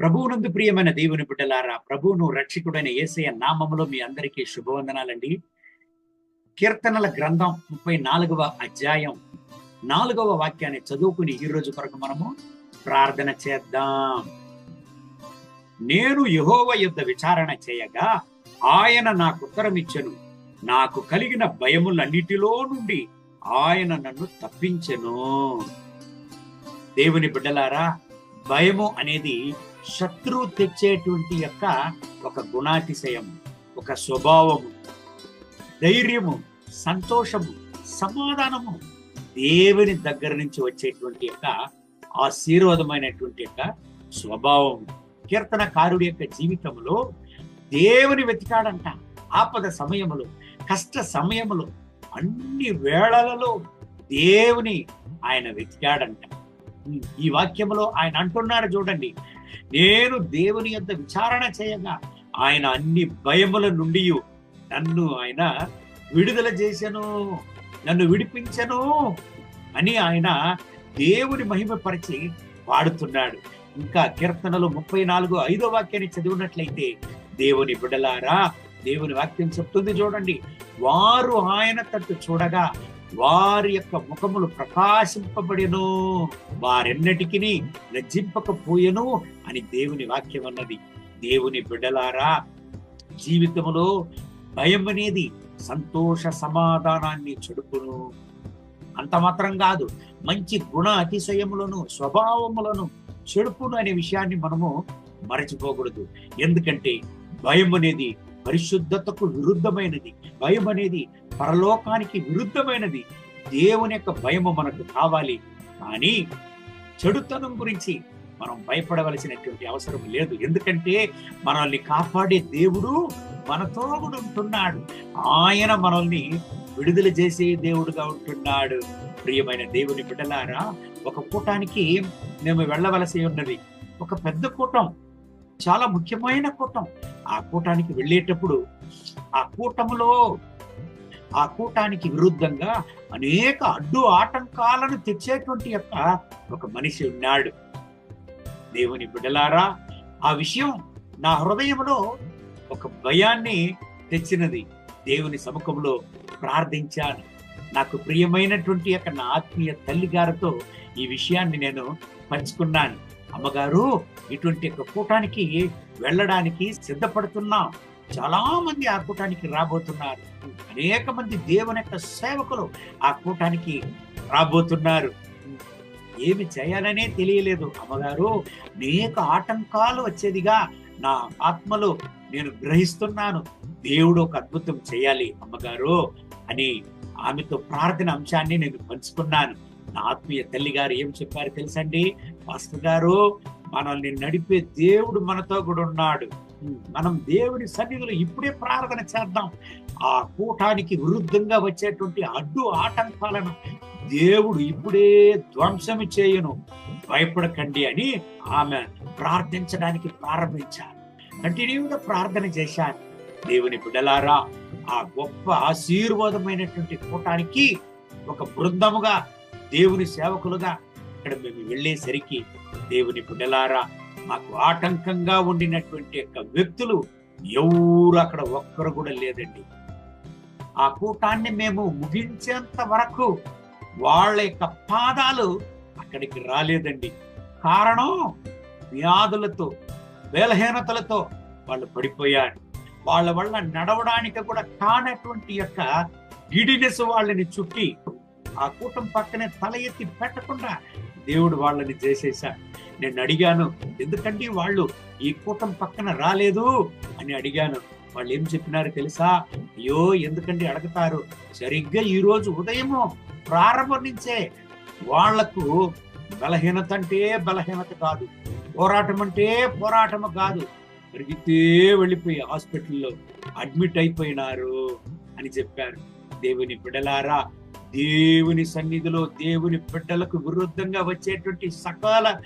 ప్రభువునందు ప్రియమైన దేవుని బిడ్డలారా ప్రభువును రక్షకుడైన ఏసయ నామములో మీ అందరికీ శుభవందనాలండి. కీర్తనల గ్రంథం ముప్పై నాలుగవ అధ్యాయం నాలుగవ వాక్యాన్ని చదువుకుని ఈ రోజు కొరకు మనము ప్రార్థన చేద్దాం. నేను యహోవ యుద్ధ విచారణ చేయగా ఆయన నాకు ఉత్తరం ఇచ్చెను. నాకు కలిగిన భయములన్నిటిలో నుండి ఆయన నన్ను తప్పించెను. దేవుని బిడ్డలారా భయము అనేది శత్రువు తెచ్చేటువంటి యొక్క ఒక గుణాతిశయం ఒక స్వభావము ధైర్యము సంతోషము సమాధానము దేవుని దగ్గర నుంచి వచ్చేటువంటి యొక్క ఆశీర్వాదమైనటువంటి యొక్క స్వభావం కీర్తనకారుడి యొక్క జీవితంలో దేవుని వెతికాడంట. ఆపద సమయములో కష్ట సమయములో అన్ని వేళలలో దేవుని ఆయన వెతికాడంట. ఈ వాక్యములో ఆయన అంటున్నాడు చూడండి. నేను దేవుని యొక్క విచారణ చేయగా ఆయన అన్ని భయముల నుండి నన్ను ఆయన విడుదల చేశాను నన్ను విడిపించను అని ఆయన దేవుని మహిమపరిచి వాడుతున్నాడు. ఇంకా కీర్తనలు ముప్పై నాలుగు ఐదో వాక్యాన్ని చదివినట్లయితే దేవుని బిడలారా దేవుని వాక్యం చెప్తుంది చూడండి. వారు ఆయన తట్టు చూడగా వారి యొక్క ముఖములు ప్రకాశింపబడెను వారెన్నటికి లజ్జింపకపోయెను అని దేవుని వాక్యం అన్నది. దేవుని బిడ్డలారా జీవితంలో భయం అనేది సంతోష సమాధానాన్ని చెడుపును అంత మాత్రం కాదు మంచి గుణ అతిశయములను స్వభావములను చెడుపును అనే విషయాన్ని మనము మరచిపోకూడదు. ఎందుకంటే భయం అనేది పరిశుద్ధతకు విరుద్ధమైనది. భయం అనేది పరలోకానికి విరుద్ధమైనది. దేవుని యొక్క భయము మనకు కావాలి. కానీ చెడుతనం గురించి మనం భయపడవలసినటువంటి అవసరం లేదు. ఎందుకంటే మనల్ని కాపాడే దేవుడు మనతో కూడా ఉంటున్నాడు. ఆయన మనల్ని విడుదల చేసే దేవుడుగా ఉంటున్నాడు. ప్రియమైన దేవుని బిడ్డలారా ఒక కూటానికి మేము వెళ్ళవలసి ఉన్నది. ఒక పెద్ద కూటం చాలా ముఖ్యమైన కూటం. ఆ కూటానికి వెళ్ళేటప్పుడు ఆ కూటములో ఆ కూటానికి విరుద్ధంగా అనేక అడ్డు ఆటంకాలను తెచ్చేటువంటి యొక్క ఒక మనిషి ఉన్నాడు. దేవుని బిడలారా ఆ విషయం నా హృదయంలో ఒక భయాన్ని తెచ్చినది. దేవుని సముఖంలో ప్రార్థించాను. నాకు ప్రియమైనటువంటి యొక్క నా ఆత్మీయ తల్లి గారితో ఈ విషయాన్ని నేను పంచుకున్నాను. అమ్మగారు ఇటువంటి యొక్క కూటానికి వెళ్ళడానికి సిద్ధపడుతున్నాం. చాలా మంది ఆ కూటానికి రాబోతున్నారు. అనేక మంది దేవుని యొక్క సేవకులు ఆ కూటానికి రాబోతున్నారు. ఏమి చేయాలనే తెలియలేదు. అమ్మగారు అనేక ఆటంకాలు వచ్చేదిగా నా ఆత్మలో నేను గ్రహిస్తున్నాను. దేవుడు ఒక అద్భుతం చేయాలి అమ్మగారు అని ఆమెతో ప్రార్థన అంశాన్ని నేను పంచుకున్నాను. నా ఆత్మీయ తల్లి గారు ఏం చెప్పారు తెలుసండి? పాస్టర్ గారు మనల్ని నడిపే దేవుడు మనతో కూడా ఉన్నాడు. మనం దేవుని సన్నిధిలో ఇప్పుడే ప్రార్థన చేద్దాం. ఆ కూటానికి విరుద్ధంగా వచ్చేటువంటి అడ్డు ఆటంకాలను దేవుడు ఇప్పుడే ధ్వంసము చేయను. భయపడకండి అని ఆమె ప్రార్థించడానికి ప్రారంభించారు. కంటిన్యూగా ప్రార్థన చేశారు. దేవుని బిడలారా ఆ గొప్ప ఆశీర్వాదమైనటువంటి కూటానికి ఒక బృందముగా దేవుని సేవకులుగా ఇక్కడ మేము వెళ్ళేసరికి దేవుని బిడ్డలారా మాకు ఆటంకంగా ఉండినటువంటి యొక్క వ్యక్తులు ఎవరు అక్కడ ఒక్కరు కూడా లేదండి. ఆ కూటాన్ని మేము ముగించేంత వరకు వాళ్ళ యొక్క పాదాలు అక్కడికి రాలేదండి. కారణం వ్యాధులతో బలహీనతలతో వాళ్ళు పడిపోయారు. వాళ్ళ వల్ల నడవడానికి కూడా కానటువంటి యొక్క గిడినెస్ వాళ్ళని చుట్టి ఆ కూటం పక్కనే తల ఎత్తి పెట్టకుండా దేవుడు వాళ్ళని చేసేశాడు. నేను అడిగాను ఎందుకంటే వాళ్ళు ఈ కూటం పక్కన రాలేదు? అని అడిగాను. వాళ్ళు ఏం చెప్పినారు తెలుసా? అయ్యో ఎందుకంటే అడుగుతారు? సరిగ్గా ఈ రోజు ఉదయము ప్రారంభం నుంచే వాళ్ళకు బలహీనత అంటే బలహీనత కాదు పోరాటం అంటే పోరాటం కాదు. పెరిగితే వెళ్ళిపోయి హాస్పిటల్లో అడ్మిట్ అయిపోయినారు అని చెప్పారు. దేవుని బిడలారా దేవుని సన్నిధిలో దేవుని బిడ్డలకు విరుద్ధంగా వచ్చేటువంటి సకాల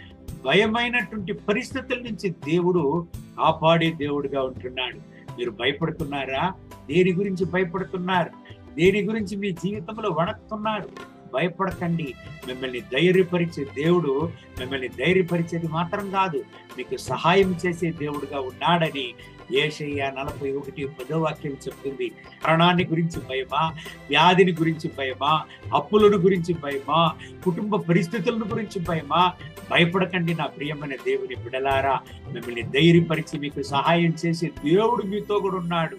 భయమైనటువంటి పరిస్థితుల నుంచి దేవుడు కాపాడే దేవుడుగా ఉంటున్నాడు. మీరు భయపడుతున్నారా? దేని గురించి భయపడుతున్నారు? దేని గురించి మీ జీవితంలో వణక్తున్నారు భయపడకండి. మిమ్మల్ని ధైర్యపరిచే దేవుడు మిమ్మల్ని ధైర్యపరిచేది మాత్రం కాదు. మీకు సహాయం చేసే దేవుడుగా ఉన్నాడని ఏషయ్య నలభై ఒకటి పదో వాక్యం చెప్తుంది. మరణాన్ని గురించి భయమా? వ్యాధిని గురించి భయమా? అప్పులను గురించి భయమా? కుటుంబ పరిస్థితులను గురించి భయమా? భయపడకండి నా ప్రియమైన దేవుని బిడలారా. మిమ్మల్ని ధైర్యపరిచి మీకు సహాయం చేసి దేవుడు మీతో కూడా ఉన్నాడు.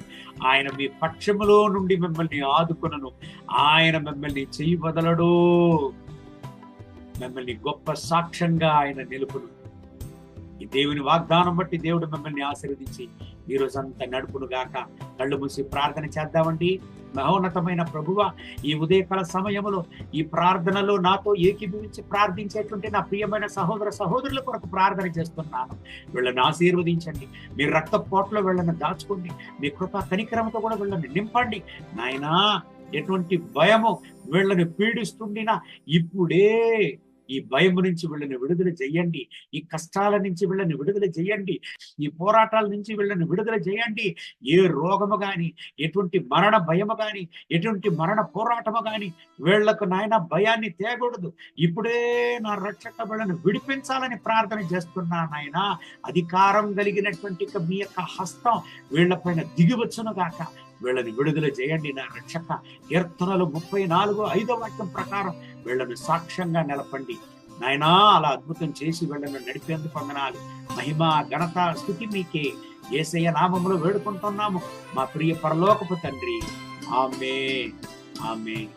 ఆయన మీ పక్షములో నుండి మిమ్మల్ని ఆదుకునను. ఆయన మిమ్మల్ని చెయ్యి వదలడు. మిమ్మల్ని గొప్ప సాక్ష్యంగా ఆయన నిలుపును. ఈ దేవుని వాగ్దానం బట్టి దేవుడు మిమ్మల్ని ఆశీర్వదించి ఈ రోజంతా నడుపును గాక. కళ్ళు మూసి ప్రార్థన చేద్దామండి. మహోన్నతమైన ప్రభువ ఈ ఉదయకాల సమయంలో ఈ ప్రార్థనలో నాతో ఏకీభవించి ప్రార్థించేటువంటి నా ప్రియమైన సహోదర సహోదరుల కొరకు ప్రార్థన చేస్తున్నాను. వీళ్ళని ఆశీర్వదించండి. మీ రక్త పోట్లో వీళ్ళని దాచుకోండి. మీ కృప కనికరంతో కూడా వీళ్ళని నింపండి. నాయనా ఎటువంటి భయము వీళ్ళని పీడిస్తుండినా ఇప్పుడే ఈ భయం నుంచి వీళ్ళని విడుదల చేయండి. ఈ కష్టాల నుంచి వీళ్ళని విడుదల చేయండి. ఈ పోరాటాల నుంచి వీళ్ళని విడుదల చేయండి. ఏ రోగము గాని ఎటువంటి మరణ భయము కాని ఎటువంటి మరణ పోరాటము కాని వీళ్ళకు నాయన భయాన్ని తేకూడదు. ఇప్పుడే నా రక్షక వీళ్ళని విడిపించాలని ప్రార్థన చేస్తున్నా నాయన. అధికారం కలిగినటువంటి మీ యొక్క హస్తం వీళ్ళపైన దిగివచ్చును గాక. వీళ్ళని విడుదల చేయండి నా రక్షక. కీర్తనలు ముప్పై నాలుగు ఐదో వాక్యం ప్రకారం వీళ్ళను సాక్ష్యంగా నిలపండి. నాయనా అలా అద్భుతం చేసి వీళ్ళను నడిపేందుకు పొందనాలి మహిమ ఘనత స్థుతి మీకే. ఏసయ్య నామములో వేడుకుంటున్నాము. మా ప్రియ పరలోకపు తండ్రి. ఆమె ఆమె